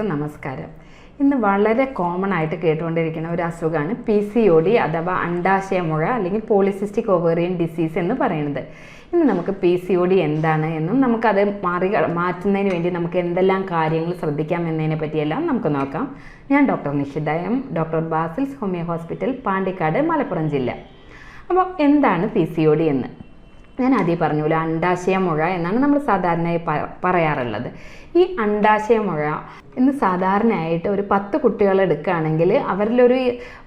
എല്ലാവർക്കും നമസ്കാരം. ഇന്ന് വളരെ കോമൺ ആയിട്ട് കേട്ടുകൊണ്ടിരിക്കുന്ന ഒരു അസുഖമാണ് പി സി ഒ ഡി അഥവാ അണ്ടാശയമുഴ അല്ലെങ്കിൽ പോളിസിസ്റ്റിക് ഓവേറിയൻ ഡിസീസ് എന്ന് പറയുന്നത്. ഇന്ന് നമുക്ക് പി സി ഒ ഡി എന്താണ് എന്നും നമുക്കത് മാറി മാറ്റുന്നതിന് വേണ്ടി നമുക്ക് എന്തെല്ലാം കാര്യങ്ങൾ ശ്രദ്ധിക്കാം എന്നതിനെ പറ്റിയെല്ലാം നമുക്ക് നോക്കാം. ഞാൻ doctor Nishitha M doctor Basil's homeo hospital Pandikkad Malappuram ജില്ല. അപ്പോൾ എന്താണ് പി സി ഒ ഡി എന്ന്? ഞാൻ ആദ്യം പറഞ്ഞു അണ്ടാശയ മുഴ എന്നാണ് നമ്മൾ സാധാരണയായി പറയാറുള്ളത്. ഈ അണ്ടാശയ മുഴ ഇന്ന് സാധാരണയായിട്ട് ഒരു പത്ത് കുട്ടികൾ എടുക്കുകയാണെങ്കിൽ അവരിലൊരു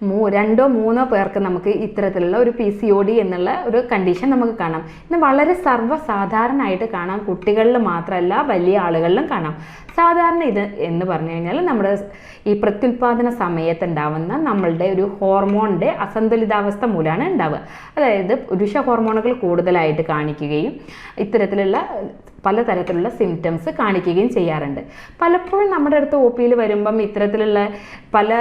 മൂ രണ്ടോ മൂന്നോ പേർക്ക് നമുക്ക് ഇത്തരത്തിലുള്ള ഒരു പി സി ഒ ഡി എന്നുള്ള ഒരു കണ്ടീഷൻ നമുക്ക് കാണാം. ഇന്ന് വളരെ സർവസാധാരണമായിട്ട് കാണാം. കുട്ടികളിൽ മാത്രമല്ല വലിയ ആളുകളിലും കാണാം. സാധാരണ ഇത് എന്ന് പറഞ്ഞു കഴിഞ്ഞാൽ നമ്മുടെ ഈ പ്രത്യുൽപാദന സമയത്തുണ്ടാവുന്ന നമ്മളുടെ ഒരു ഹോർമോണിന്റെ അസന്തുലിതാവസ്ഥ മൂലമാണ് ഉണ്ടാവുക. അതായത് പുരുഷ ഹോർമോണുകൾ കൂടുതലായിട്ട് കാണിക്കുകയും ഇത്തരത്തിലുള്ള പലതരത്തിലുള്ള സിംറ്റംസ് കാണിക്കുകയും ചെയ്യാറുണ്ട്. പലപ്പോഴും നമ്മുടെ അടുത്ത് ഒ പിയിൽ വരുമ്പം ഇത്തരത്തിലുള്ള പല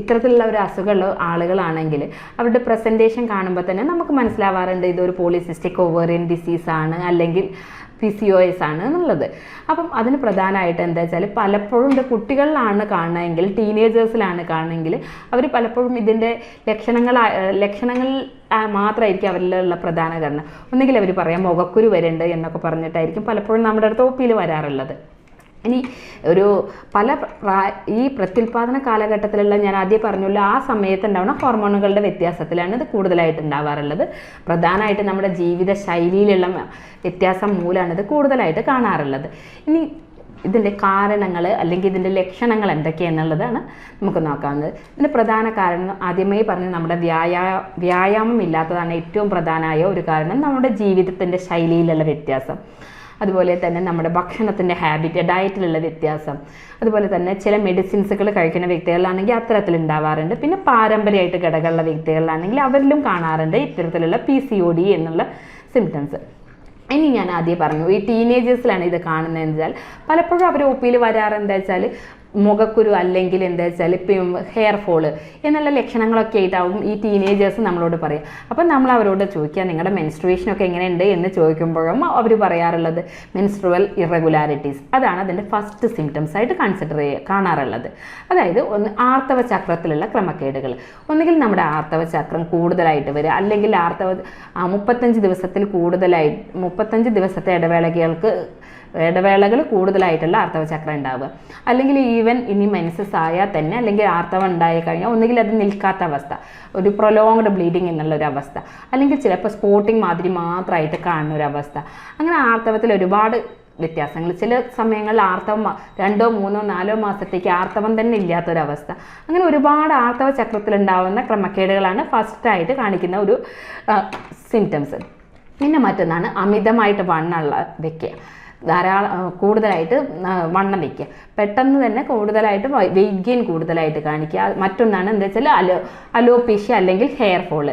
ഇത്തരത്തിലുള്ള ഒരു അസുഖമുള്ള ആളുകളാണെങ്കിൽ അവരുടെ പ്രസന്റേഷൻ കാണുമ്പോൾ തന്നെ നമുക്ക് മനസ്സിലാവാറുണ്ട് ഇതൊരു പോളിസിസ്റ്റിക് ഓവേറിയൻ ഡിസീസാണ് അല്ലെങ്കിൽ പി സി ഒ എസ് ആണ് എന്നുള്ളത്. അപ്പം അതിന് പ്രധാനമായിട്ട് എന്താ വെച്ചാൽ പലപ്പോഴും ഇത് കുട്ടികളിലാണ് കാണുന്നതെങ്കിൽ ടീനേജേഴ്സിലാണ് കാണുന്നതെങ്കിൽ അവർ പലപ്പോഴും ഇതിന്റെ ലക്ഷണങ്ങൾ ലക്ഷണങ്ങൾ മാത്രമായിരിക്കും അവരിലുള്ള പ്രധാന കാരണം. ഒന്നുകിൽ അവർ പറയാം മുഖക്കുരു വരുന്നുണ്ട് എന്നൊക്കെ പറഞ്ഞിട്ടായിരിക്കും പലപ്പോഴും നമ്മുടെ അടുത്ത് ഒ പിയിൽ വരാറുള്ളത്. ഇനി ഒരു പല ഈ പ്രത്യുൽപാദന കാലഘട്ടത്തിലുള്ള ഞാൻ ആദ്യം പറഞ്ഞുള്ള ആ സമയത്ത് ഉണ്ടാവുന്ന ഹോർമോണുകളുടെ വ്യത്യാസത്തിലാണ് ഇത് കൂടുതലായിട്ട് ഉണ്ടാവാറുള്ളത്. പ്രധാനമായിട്ട് നമ്മുടെ ജീവിത ശൈലിയിലുള്ള വ്യത്യാസം മൂലമാണ് ഇത് കൂടുതലായിട്ട് കാണാറുള്ളത്. ഇനി ഇതിന്റെ കാരണങ്ങൾ അല്ലെങ്കിൽ ഇതിന്റെ ലക്ഷണങ്ങൾ എന്തൊക്കെയാണെന്നുള്ളതാണ് നമുക്ക് നോക്കാവുന്നത്. ഇതിന്റെ പ്രധാന കാരണം ആദ്യമായി പറഞ്ഞ നമ്മുടെ വ്യായാ വ്യായാമം ഇല്ലാത്തതാണ് ഏറ്റവും പ്രധാനമായ ഒരു കാരണം നമ്മുടെ ജീവിതത്തിന്റെ ശൈലിയിലുള്ള വ്യത്യാസം. അതുപോലെ തന്നെ നമ്മുടെ ഭക്ഷണത്തിന്റെ ഹാബിറ്റ് ഡയറ്റിലുള്ള വ്യത്യാസം. അതുപോലെ തന്നെ ചില മെഡിസിൻസുകൾ കഴിക്കുന്ന വ്യക്തികളിലാണെങ്കിൽ അത്തരത്തിൽ ഉണ്ടാവാറുണ്ട് പിന്നെ പാരമ്പര്യമായിട്ട് ഘടകമുള്ള വ്യക്തികളിലാണെങ്കിൽ അവരിലും കാണാറുണ്ട് ഇത്തരത്തിലുള്ള പി സി ഒ ഡി എന്നുള്ള സിംറ്റംസ് ഇനി ഞാൻ ആദ്യം പറഞ്ഞു ഈ ടീനേജേഴ്സിലാണ് ഇത് കാണുന്നതെന്ന് വെച്ചാൽ പലപ്പോഴും അവർ ഒ പിയിൽ വരാറ് എന്താ വെച്ചാൽ മുഖക്കുരു അല്ലെങ്കിൽ എന്താ വെച്ചാൽ ഇപ്പം ഹെയർ ഫോൾ എന്നുള്ള ലക്ഷണങ്ങളൊക്കെ ആയിട്ടാവും ഈ ടീനേജേഴ്സ് നമ്മളോട് പറയും. അപ്പം നമ്മൾ അവരോട് ചോദിക്കുക നിങ്ങളുടെ മെൻസ്ട്രുവേഷനൊക്കെ എങ്ങനെയുണ്ട്? എന്ന് ചോദിക്കുമ്പോഴും അവർ പറയാറുള്ളത് മെൻസ്ട്രുവൽ ഇറഗുലാരിറ്റീസ് അതാണ് അതിന്റെ ഫസ്റ്റ് സിംറ്റംസ് ആയിട്ട് കൺസിഡർ ചെയ്യുക കാണാറുള്ളത്. അതായത് ഒന്ന് ആർത്തവ ചക്രത്തിലുള്ള ക്രമക്കേടുകൾ. ഒന്നുകിൽ നമ്മുടെ ആർത്തവ ചക്രം കൂടുതലായിട്ട് വരിക അല്ലെങ്കിൽ ആർത്തവ മുപ്പത്തഞ്ച് ദിവസത്തിൽ കൂടുതലായി മുപ്പത്തഞ്ച് ദിവസത്തെ ഇടവേളകൾക്ക് ഇടവേളകൾ കൂടുതലായിട്ടുള്ള ആർത്തവ ചക്രം ഉണ്ടാവുക. അല്ലെങ്കിൽ ഈവൻ ഇനി മെൻസസ് ആയാൽ തന്നെ അല്ലെങ്കിൽ ആർത്തവം ഉണ്ടായി കഴിഞ്ഞാൽ ഒന്നുകിൽ അത് നിൽക്കാത്ത അവസ്ഥ ഒരു പ്രൊലോങ്ഡ് ബ്ലീഡിങ് എന്നുള്ള ഒരു അവസ്ഥ അല്ലെങ്കിൽ ചിലപ്പോൾ സ്പോട്ടിങ് മാതിരി മാത്രമായിട്ട് കാണുന്ന ഒരു അവസ്ഥ. അങ്ങനെ ആർത്തവത്തിൽ ഒരുപാട് വ്യത്യാസങ്ങൾ. ചില സമയങ്ങളിൽ ആർത്തവം രണ്ടോ മൂന്നോ നാലോ മാസത്തേക്ക് ആർത്തവം തന്നെ ഇല്ലാത്തൊരവസ്ഥ അങ്ങനെ ഒരുപാട് ആർത്തവ ചക്രത്തിലുണ്ടാവുന്ന ക്രമക്കേടുകളാണ് ഫസ്റ്റായിട്ട് കാണിക്കുന്ന ഒരു സിംറ്റംസ് പിന്നെ മറ്റൊന്നാണ് അമിതമായിട്ട് വണ്ണുള്ള വെക്കുക. ധാരാളം കൂടുതലായിട്ട് വണ്ണം വയ്ക്കുക. പെട്ടെന്ന് തന്നെ കൂടുതലായിട്ട് വെയിറ്റ് ഗെയിൻ കൂടുതലായിട്ട് കാണിക്കുക. മറ്റൊന്നാണ് എന്താ വെച്ചാൽ അലോ അലോപീഷ്യ അല്ലെങ്കിൽ ഹെയർ ഫോൾ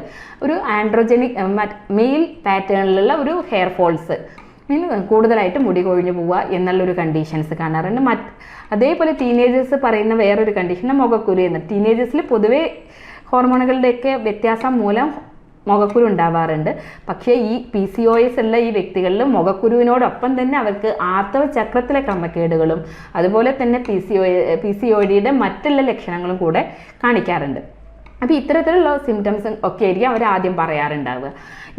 ഒരു ആൻഡ്രോജനിക് മെയിൽ പാറ്റേണിലുള്ള ഒരു ഹെയർ ഫോൾസ് കൂടുതലായിട്ട് മുടി കൊഴിഞ്ഞു പോവുക എന്നുള്ളൊരു കണ്ടീഷൻസ് കാണാറുണ്ട്. മറ്റ് അതേപോലെ ടീനേജേഴ്സ് പറയുന്ന വേറൊരു കണ്ടീഷൻ മുഖക്കുരു എന്ന്. ടീനേജേഴ്സിൽ പൊതുവേ ഹോർമോണുകളുടെയൊക്കെ വ്യത്യാസം മൂലം മുഖക്കുരു ഉണ്ടാവാറുണ്ട്. പക്ഷേ ഈ പി സി ഒ എസ് ഉള്ള ഈ വ്യക്തികളിൽ മുഖക്കുരുവിനോടൊപ്പം തന്നെ അവർക്ക് ആർത്തവ ചക്രത്തിലെ ക്രമക്കേടുകളും അതുപോലെ തന്നെ P C O P C O ഡിയുടെ മറ്റുള്ള ലക്ഷണങ്ങളും കൂടെ കാണിക്കാറുണ്ട്. അപ്പോൾ ഇത്തരത്തിലുള്ള സിംറ്റംസ് ഒക്കെ ആയിരിക്കും അവർ ആദ്യം പറയാറുണ്ടാവുക.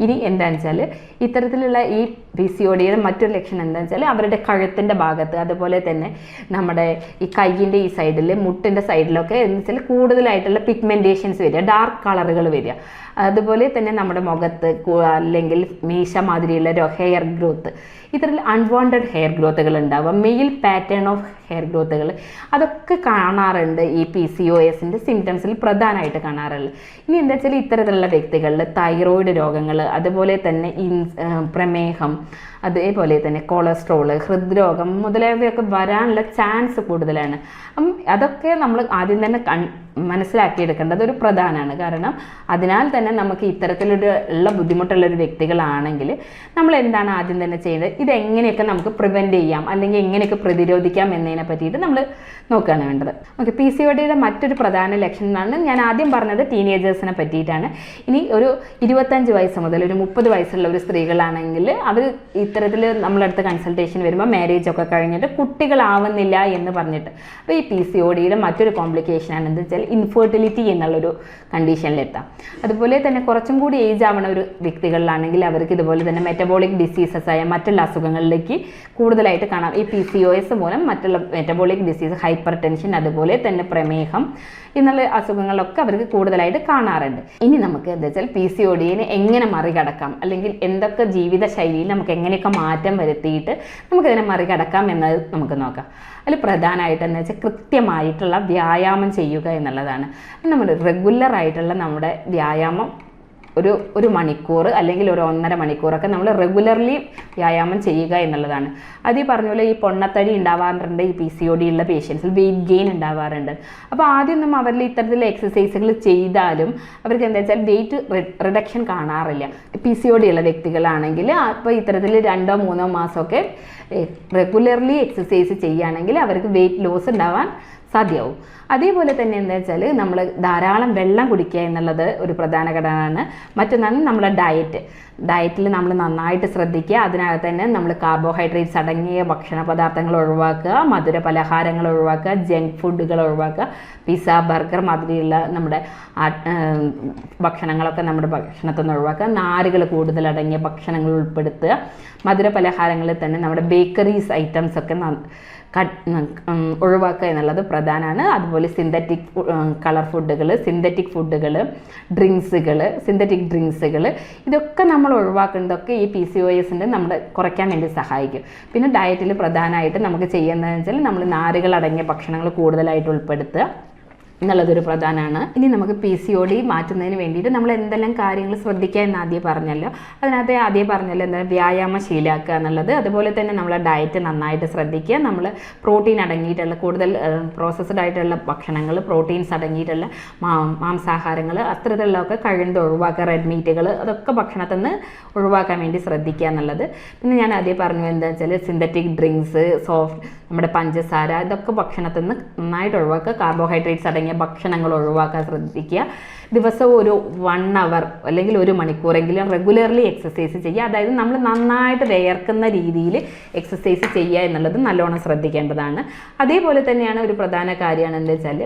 ഇനി എന്താണെന്ന് വെച്ചാൽ ഇത്തരത്തിലുള്ള ഈ പി സി ഒ മറ്റൊരു ലക്ഷണം എന്താണെന്ന് വെച്ചാൽ അവരുടെ കഴുത്തിന്റെ ഭാഗത്ത് അതുപോലെ തന്നെ നമ്മുടെ ഈ കയ്യിന്റെ ഈ സൈഡിൽ മുട്ടിന്റെ സൈഡിലൊക്കെ എന്ന് വെച്ചാൽ കൂടുതലായിട്ടുള്ള പിഗ്മെന്റേഷൻസ് വരിക ഡാർക്ക് കളറുകൾ വരിക. അതുപോലെ തന്നെ നമ്മുടെ മുഖത്ത് അല്ലെങ്കിൽ മീശ മാതിരിയുള്ള ഒരു ഹെയർ ഗ്രോത്ത് ഇത്തരത്തിൽ അൺവാണ്ടഡ് ഹെയർ ഗ്രോത്തുകൾ ഉണ്ടാവുക മെയിൽ പാറ്റേൺ ഓഫ് ഹെയർ ഗ്രോത്തുകൾ അതൊക്കെ കാണാറുണ്ട് ഈ പി സി ഒ എസിന്റെ സിംറ്റംസിൽ പ്രധാനമായിട്ട് കാണാറുള്ളത്. ഇനി എന്താ വെച്ചാൽ ഇത്തരത്തിലുള്ള വ്യക്തികളിൽ തൈറോയിഡ് രോഗങ്ങൾ അതുപോലെ തന്നെ ഇൻ പ്രമേഹം അതേപോലെ തന്നെ കൊളസ്ട്രോൾ ഹൃദ്രോഗം മുതലായവയൊക്കെ വരാനുള്ള ചാൻസ് കൂടുതലാണ്. അപ്പം അതൊക്കെ നമ്മൾ ആദ്യം തന്നെ കൺ മനസ്സിലാക്കിയെടുക്കേണ്ടത് ഒരു പ്രധാനമാണ് കാരണം അതിനാൽ തന്നെ നമുക്ക് ഇത്തരത്തിലൊരു ഉള്ള ബുദ്ധിമുട്ടുള്ള ഒരു വ്യക്തികളാണെങ്കിൽ നമ്മൾ എന്താണ് ആദ്യം തന്നെ ചെയ്യേണ്ടത് ഇതെങ്ങനെയൊക്കെ നമുക്ക് പ്രിവെന്റ് ചെയ്യാം അല്ലെങ്കിൽ എങ്ങനെയൊക്കെ പ്രതിരോധിക്കാം എന്നതിനെ പറ്റിയിട്ട് നമ്മൾ നോക്കുകയാണ് വേണ്ടത്. ഓക്കെ പി സി ഒടിയുടെ മറ്റൊരു പ്രധാന ലക്ഷണമാണ് ഞാൻ ആദ്യം പറഞ്ഞത് ടീനേജേഴ്സിനെ പറ്റിയിട്ടാണ്. ഇനി ഒരു ഇരുപത്തഞ്ച് വയസ്സ് മുതൽ ഒരു മുപ്പത് വയസ്സുള്ള ഒരു സ്ത്രീകളാണെങ്കിൽ അവർ ഇത്തരത്തിൽ നമ്മളടുത്ത് കൺസൾട്ടേഷൻ വരുമ്പോൾ മാരേജ് ഒക്കെ കഴിഞ്ഞിട്ട് കുട്ടികളാവുന്നില്ല എന്ന് പറഞ്ഞിട്ട്. അപ്പോൾ ഈ പി സി ഒ ഡിയുടെ മറ്റൊരു കോംപ്ലിക്കേഷൻ ആണ് എന്താ വെച്ചാൽ ഇൻഫെർട്ടിലിറ്റി എന്നുള്ളൊരു കണ്ടീഷനിലെത്താം അതുപോലെ തന്നെ കുറച്ചും കൂടി ഏജ് ആവണ ഒരു വ്യക്തികളിലാണെങ്കിൽ അവർക്ക് ഇതുപോലെ തന്നെ മെറ്റബോളിക് ഡിസീസസ് ആയ മറ്റുള്ള അസുഖങ്ങളിലേക്ക് കൂടുതലായിട്ട് കാണാം. ഈ പി സി ഒ എസ് മൂലം മറ്റുള്ള മെറ്റബോളിക് ഡിസീസ് ഹൈപ്പർ ടെൻഷൻ അതുപോലെ തന്നെ പ്രമേഹം എന്നുള്ള അസുഖങ്ങളൊക്കെ അവർക്ക് കൂടുതലായിട്ട് കാണാറുണ്ട്. ഇനി നമുക്ക് എന്താ വെച്ചാൽ പി സി ഒ ഡിയെ എങ്ങനെ മറികടക്കാം? അല്ലെങ്കിൽ എന്തൊക്കെ ജീവിത ശൈലിയിൽ നമുക്ക് എങ്ങനെയൊക്കെ മാറ്റം വരുത്തിയിട്ട് നമുക്കതിനെ മറികടക്കാം എന്നത് നമുക്ക് നോക്കാം. അതിൽ പ്രധാനമായിട്ട് എന്ന് വെച്ചാൽ കൃത്യമായിട്ടുള്ള വ്യായാമം ചെയ്യുക എന്നുള്ളതാണ്. നമ്മൾ റെഗുലർ ആയിട്ടുള്ള നമ്മുടെ വ്യായാമം ഒരു ഒരു മണിക്കൂർ അല്ലെങ്കിൽ ഒരു ഒന്നര മണിക്കൂറൊക്കെ നമ്മൾ റെഗുലർലി വ്യായാമം ചെയ്യുക എന്നുള്ളതാണ്. അത് ഈ പറഞ്ഞ പോലെ ഈ പൊണ്ണത്തടി ഉണ്ടാവാറുണ്ട് ഈ പി സി ഒ ഡി ഉള്ള പേഷ്യൻസിൽ വെയിറ്റ് ഗെയിൻ ഉണ്ടാവാറുണ്ട്. അപ്പോൾ ആദ്യം ആദ്യമൊന്നും അവരിൽ ഇത്തരത്തിലുള്ള എക്സസൈസുകൾ ചെയ്താലും അവർക്ക് എന്താ വെച്ചാൽ വെയിറ്റ് റിഡക്ഷൻ കാണാറില്ല. പി സി ഒ ഡി ഉള്ള വ്യക്തികളാണെങ്കിൽ അപ്പോൾ ഇത്തരത്തിൽ രണ്ടോ മൂന്നോ മാസമൊക്കെ റെഗുലർലി എക്സസൈസ് ചെയ്യുകയാണെങ്കിൽ അവർക്ക് വെയിറ്റ് ലോസ് ഉണ്ടാവാൻ സാധ്യമാവും അതേപോലെ തന്നെ എന്താ വെച്ചാൽ നമ്മൾ ധാരാളം വെള്ളം കുടിക്കുക എന്നുള്ളത് ഒരു പ്രധാന ഘടകമാണ്. മറ്റൊന്നാണ് നമ്മുടെ ഡയറ്റ് ഡയറ്റിൽ നമ്മൾ നന്നായിട്ട് ശ്രദ്ധിക്കുക. അതിനകത്ത് തന്നെ നമ്മൾ കാർബോഹൈഡ്രേറ്റ്സ് അടങ്ങിയ ഭക്ഷണ പദാർത്ഥങ്ങൾ ഒഴിവാക്കുക മധുര പലഹാരങ്ങൾ ഒഴിവാക്കുക ജങ്ക് ഫുഡുകൾ ഒഴിവാക്കുക പിസ്സ ബർഗർ മാതിരിയുള്ള നമ്മുടെ ഭക്ഷണങ്ങളൊക്കെ നമ്മുടെ ഭക്ഷണത്തിൽ നിന്ന് ഒഴിവാക്കുക. നാരുകൾ കൂടുതൽ അടങ്ങിയ ഭക്ഷണങ്ങൾ ഉൾപ്പെടുത്തുക. മധുര പലഹാരങ്ങളിൽ തന്നെ നമ്മുടെ ബേക്കറീസ് ഐറ്റംസ് ഒക്കെ ഒഴിവാക്കുക എന്നുള്ളത് പ്രധാനമാണ് അതുപോലെ സിന്തറ്റിക് കളർ ഫുഡുകൾ സിന്തറ്റിക് ഫുഡുകൾ ഡ്രിങ്ക്സുകൾ സിന്തറ്റിക് ഡ്രിങ്ക്സുകൾ ഇതൊക്കെ നമ്മൾ ഒഴിവാക്കുന്നതൊക്കെ ഈ പി സി ഒ എസിന്റെ നമ്മൾ കുറയ്ക്കാൻ വേണ്ടി സഹായിക്കും. പിന്നെ ഡയറ്റിൽ പ്രധാനമായിട്ട് നമുക്ക് ചെയ്യുന്നതെന്ന് വെച്ചാൽ നമ്മൾ നാരുകളടങ്ങിയ ഭക്ഷണങ്ങൾ കൂടുതലായിട്ട് ഉൾപ്പെടുത്തുക. എന്നുള്ളതൊരു പ്രധാനമാണ് ഇനി നമുക്ക് പി സി ഒ ഡി മാറ്റുന്നതിന് വേണ്ടിയിട്ട് നമ്മൾ എന്തെല്ലാം കാര്യങ്ങൾ ശ്രദ്ധിക്കുക എന്ന് ആദ്യം പറഞ്ഞല്ലോ. അതിനകത്ത് ആദ്യം പറഞ്ഞല്ലോ എന്താ വ്യായാമം ശീലാക്കുക എന്നുള്ളത്. അതുപോലെ തന്നെ നമ്മളെ ഡയറ്റ് നന്നായിട്ട് ശ്രദ്ധിക്കുക. നമ്മൾ പ്രോട്ടീൻ അടങ്ങിയിട്ടുള്ള കൂടുതൽ പ്രോസസ്ഡ് ആയിട്ടുള്ള ഭക്ഷണങ്ങൾ പ്രോട്ടീൻസ് അടങ്ങിയിട്ടുള്ള മാംസാഹാരങ്ങൾ അത്തരത്തിലുള്ളതൊക്കെ കഴിയുന്നത് ഒഴിവാക്കുക. റെഡ് മീറ്റുകൾ അതൊക്കെ ഭക്ഷണത്തിൽ നിന്ന് ഒഴിവാക്കാൻ വേണ്ടി ശ്രദ്ധിക്കുക എന്നുള്ളത്. പിന്നെ ഞാൻ ആദ്യം പറഞ്ഞു എന്താ വെച്ചാൽ സിന്തറ്റിക് ഡ്രിങ്ക്സ് സോഫ്റ്റ് നമ്മുടെ പഞ്ചസാര ഇതൊക്കെ ഭക്ഷണത്തിൽ നിന്ന് നന്നായിട്ട് ഒഴിവാക്കുക. കാർബോഹൈഡ്രേറ്റ്സ് അടങ്ങിയ ഭക്ഷണങ്ങൾ ഒഴിവാക്കാൻ ശ്രദ്ധിക്കുക. ദിവസവും ഒരു വൺ അവർ അല്ലെങ്കിൽ ഒരു മണിക്കൂറെങ്കിലും റെഗുലർലി എക്സസൈസ് ചെയ്യുക. അതായത് നമ്മൾ നന്നായിട്ട് വിയർക്കുന്ന രീതിയിൽ എക്സസൈസ് ചെയ്യുക എന്നുള്ളത് നല്ലോണം ശ്രദ്ധിക്കേണ്ടതാണ്. അതേപോലെ തന്നെയാണ് ഒരു പ്രധാന കാര്യമാണ് എന്താ വെച്ചാൽ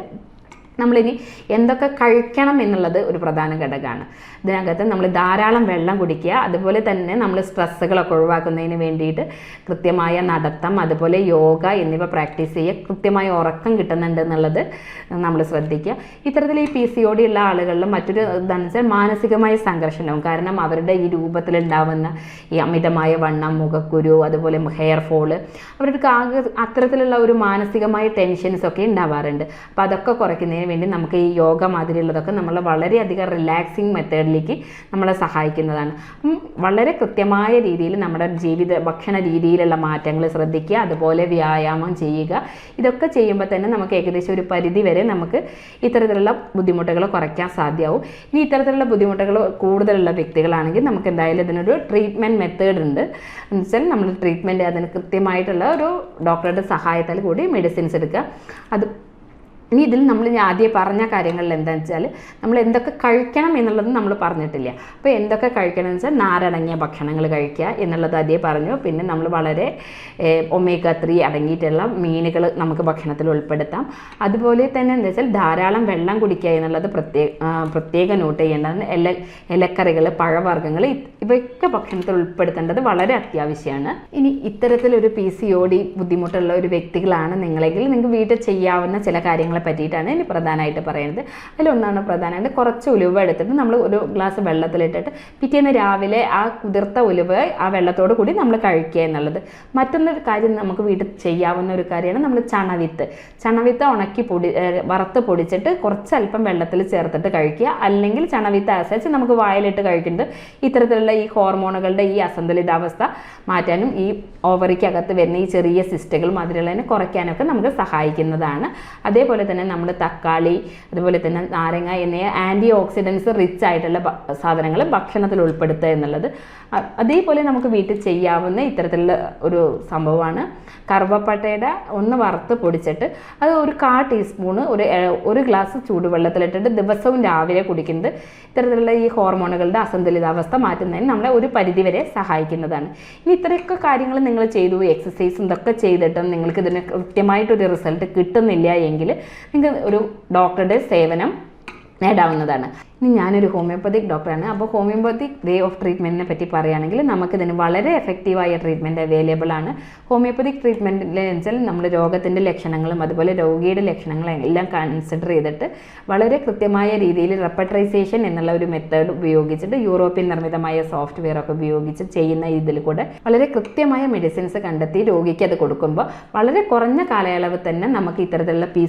നമ്മളിനി എന്തൊക്കെ കഴിക്കണം എന്നുള്ളത് ഒരു പ്രധാന ഘടകമാണ്. ഇതിനകത്ത് നമ്മൾ ധാരാളം വെള്ളം കുടിക്കുക അതുപോലെ തന്നെ നമ്മൾ സ്ട്രെസ്സുകളൊക്കെ ഒഴിവാക്കുന്നതിന് വേണ്ടിയിട്ട് കൃത്യമായ നടത്തം അതുപോലെ യോഗ എന്നിവ പ്രാക്ടീസ് ചെയ്യുക. കൃത്യമായ ഉറക്കം കിട്ടുന്നുണ്ട് എന്നുള്ളത് നമ്മൾ ശ്രദ്ധിക്കുക. ഇത്തരത്തിൽ ഈ പി സി ഒ ഉള്ള ആളുകളിലും മറ്റൊരു മാനസികമായ സംഘർഷമുണ്ടാവും. കാരണം അവരുടെ ഈ രൂപത്തിലുണ്ടാവുന്ന ഈ അമിതമായ വണ്ണം മുഖക്കുരു അതുപോലെ ഹെയർ ഫോൾ അവർക്ക് ആകെ അത്തരത്തിലുള്ള ഒരു മാനസികമായ ടെൻഷൻസ് ഒക്കെ ഉണ്ടാവാറുണ്ട്. അപ്പോൾ അതൊക്കെ കുറയ്ക്കുന്നതിന് വേണ്ടി നമുക്ക് ഈ യോഗ മാതിരിയുള്ളതൊക്കെ നമ്മളെ വളരെയധികം റിലാക്സിങ് മെത്തേഡിലേക്ക് നമ്മളെ സഹായിക്കുന്നതാണ്. വളരെ കൃത്യമായ രീതിയിൽ നമ്മുടെ ജീവിത ഭക്ഷണ രീതിയിലുള്ള മാറ്റങ്ങൾ ശ്രദ്ധിക്കുക അതുപോലെ വ്യായാമം ചെയ്യുക. ഇതൊക്കെ ചെയ്യുമ്പോൾ തന്നെ നമുക്ക് ഏകദേശം ഒരു പരിധി വരെ നമുക്ക് ഇത്തരത്തിലുള്ള ബുദ്ധിമുട്ടുകൾ കുറയ്ക്കാൻ സാധ്യമാവും. ഇനി ഇത്തരത്തിലുള്ള ബുദ്ധിമുട്ടുകൾ കൂടുതലുള്ള വ്യക്തികളാണെങ്കിൽ നമുക്ക് എന്തായാലും ഇതിനൊരു ട്രീറ്റ്മെന്റ് മെത്തേഡ് ഉണ്ട്. എന്ന് വെച്ചാൽ നമ്മൾ ട്രീറ്റ്മെന്റ് അതിന് കൃത്യമായിട്ടുള്ള ഒരു ഡോക്ടറുടെ സഹായത്താൽ കൂടി മെഡിസിൻസ് എടുക്കുക. അത് ഇനി ഇതിൽ നമ്മൾ ഞാൻ ആദ്യം പറഞ്ഞ കാര്യങ്ങളിൽ എന്താണെന്ന് വെച്ചാൽ നമ്മൾ എന്തൊക്കെ കഴിക്കണം എന്നുള്ളത് നമ്മൾ പറഞ്ഞിട്ടില്ല. അപ്പോൾ എന്തൊക്കെ കഴിക്കണം എന്ന് വെച്ചാൽ നാരടങ്ങിയ ഭക്ഷണങ്ങൾ കഴിക്കുക എന്നുള്ളത് ആദ്യം പറഞ്ഞു. പിന്നെ നമ്മൾ വളരെ ഒമേഗ ത്രീ അടങ്ങിയിട്ടുള്ള മീനുകൾ നമുക്ക് ഭക്ഷണത്തിൽ ഉൾപ്പെടുത്താം. അതുപോലെ തന്നെ എന്താ വെച്ചാൽ ധാരാളം വെള്ളം കുടിക്കുക എന്നുള്ളത് പ്രത്യേക പ്രത്യേകം നോട്ട് ചെയ്യേണ്ടതാണ്. ഇല ഇലക്കറികൾ പഴവർഗങ്ങൾ ഇവയൊക്കെ ഭക്ഷണത്തിൽ ഉൾപ്പെടുത്തേണ്ടത് വളരെ അത്യാവശ്യമാണ്. ഇനി ഇത്തരത്തിലൊരു പി സി ഒ ഡി ബുദ്ധിമുട്ടുള്ള ഒരു വ്യക്തികളാണ് നിങ്ങളെങ്കിൽ നിങ്ങൾക്ക് വീട്ടിൽ ചെയ്യാവുന്ന ചില കാര്യങ്ങളെ പറ്റിയിട്ടാണ് ഇനി പ്രധാനമായിട്ട് പറയുന്നത് അതിലൊന്നാണ് പ്രധാനമായിട്ട് കുറച്ച് ഉലുവ എടുത്തിട്ട് നമ്മൾ ഒരു ഗ്ലാസ് വെള്ളത്തിലിട്ടിട്ട് പിറ്റേന്ന് രാവിലെ ആ കുതിർത്ത ഉലുവ ആ വെള്ളത്തോട് കൂടി നമ്മൾ കഴിക്കുക എന്നുള്ളത്. മറ്റൊന്നൊരു കാര്യം നമുക്ക് വീട്ടിൽ ചെയ്യാവുന്ന ഒരു കാര്യമാണ് നമ്മൾ ചണവിത്ത്. ചണവിത്ത് ഉണക്കി പൊടി വറുത്ത് പൊടിച്ചിട്ട് കുറച്ചല്പം വെള്ളത്തിൽ ചേർത്തിട്ട് കഴിക്കുക. അല്ലെങ്കിൽ ചണവിത്ത് ആസരിച്ച് നമുക്ക് വായിലിട്ട് കഴിക്കുന്നത് ഇത്തരത്തിലുള്ള ഈ ഹോർമോണുകളുടെ ഈ അസന്തുലിതാവസ്ഥ മാറ്റാനും ഈ ഓവറിക്കകത്ത് വരുന്ന ഈ ചെറിയ സിസ്റ്റുകൾ മാതിരിയുള്ളതിനെ കുറയ്ക്കാനൊക്കെ നമുക്ക് സഹായിക്കുന്നതാണ്. അതേപോലെ തന്നെ നമ്മൾ തക്കാളി അതുപോലെ തന്നെ നാരങ്ങ എന്നീ ആന്റി ഓക്സിഡൻസ് റിച്ച് ആയിട്ടുള്ള സാധനങ്ങൾ ഭക്ഷണത്തിൽ ഉൾപ്പെടുത്തുക എന്നുള്ളത് അതേപോലെ നമുക്ക് വീട്ടിൽ ചെയ്യാവുന്ന ഇത്തരത്തിലുള്ള ഒരു സംഭവമാണ്. കറുവപ്പട്ടയുടെ ഒന്ന് വറുത്ത് പൊടിച്ചിട്ട് അത് ഒരു കാ ടീസ്പൂണ് ഒരു ഒരു ഗ്ലാസ് ചൂടുവെള്ളത്തിലിട്ടിട്ട് ദിവസവും രാവിലെ കുടിക്കുന്നത് ഇത്തരത്തിലുള്ള ഈ ഹോർമോണുകളുടെ അസന്തുലിതാവസ്ഥ മാറ്റുന്നതിന് നമ്മളെ ഒരു പരിധിവരെ സഹായിക്കുന്നതാണ്. ഇനി ഇത്രയൊക്കെ കാര്യങ്ങൾ നിങ്ങൾ ചെയ്തു എക്സസൈസും ഇതൊക്കെ ചെയ്തിട്ടും നിങ്ങൾക്ക് ഇതിന് കൃത്യമായിട്ടൊരു റിസൾട്ട് കിട്ടുന്നില്ല എങ്കിൽ നിങ്ങൾക്ക് ഒരു ഡോക്ടറുടെ സേവനം നേടാവുന്നതാണ്. ഇനി ഞാനൊരു ഹോമിയോപ്പതിക് ഡോക്ടറാണ്. അപ്പോൾ ഹോമിയോപ്പതിക് വേ ഓഫ് ട്രീറ്റ്മെന്റിനെ പറ്റി പറയുകയാണെങ്കിൽ നമുക്കിതിന് വളരെ എഫക്റ്റീവായ ട്രീറ്റ്മെന്റ് അവൈലബിൾ ആണ്. ഹോമിയോപ്പതിക് ട്രീറ്റ്മെന്റിൽ വെച്ചാൽ നമ്മൾ രോഗത്തിന്റെ ലക്ഷണങ്ങളും അതുപോലെ രോഗിയുടെ ലക്ഷണങ്ങളും എല്ലാം കൺസിഡർ ചെയ്തിട്ട് വളരെ കൃത്യമായ രീതിയിൽ റെപ്പട്രൈസേഷൻ എന്നുള്ള ഒരു മെത്തേഡ് ഉപയോഗിച്ചിട്ട് യൂറോപ്യൻ നിർമ്മിതമായ സോഫ്റ്റ്വെയർ ഒക്കെ ഉപയോഗിച്ച് ചെയ്യുന്ന ഇതിൽ കൂടെ വളരെ കൃത്യമായ മെഡിസിൻസ് കണ്ടെത്തി രോഗിക്ക് അത് കൊടുക്കുമ്പോൾ വളരെ കുറഞ്ഞ കാലയളവ് തന്നെ നമുക്ക് ഇത്തരത്തിലുള്ള പി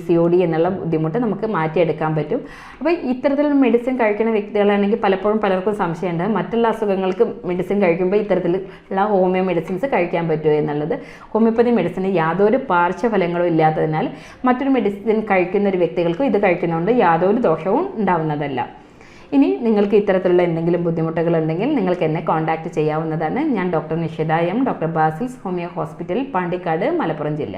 എന്നുള്ള ബുദ്ധിമുട്ട് നമുക്ക് മാറ്റിയെടുക്കാൻ പറ്റും. അപ്പോൾ ഇത്തരത്തിലുള്ള മെഡിസിൻ കഴിക്കുന്ന വ്യക്തികളാണെങ്കിൽ പലപ്പോഴും പലർക്കും സംശയമുണ്ട്. മറ്റുള്ള അസുഖങ്ങൾക്ക് മെഡിസിൻ കഴിക്കുമ്പോൾ ഇത്തരത്തിലുള്ള ഹോമിയോ മെഡിസിൻസ് കഴിക്കാൻ പറ്റുമോ എന്നുള്ളത്. ഹോമിയോപ്പതി മെഡിസിന് യാതൊരു പാർശ്വഫലങ്ങളും ഇല്ലാത്തതിനാൽ മറ്റൊരു മെഡിസിൻ കഴിക്കുന്ന ഒരു വ്യക്തികൾക്കും ഇത് കഴിക്കുന്നതുകൊണ്ട് യാതൊരു ദോഷവും ഉണ്ടാവുന്നതല്ല. ഇനി നിങ്ങൾക്ക് ഇത്തരത്തിലുള്ള എന്തെങ്കിലും ബുദ്ധിമുട്ടുകൾ ഉണ്ടെങ്കിൽ നിങ്ങൾക്ക് എന്നെ കോൺടാക്റ്റ് ചെയ്യാവുന്നതാണ്. ഞാൻ doctor Nishitha M doctor Basil's homeo hospital Pandikkad Malappuram ജില്ല.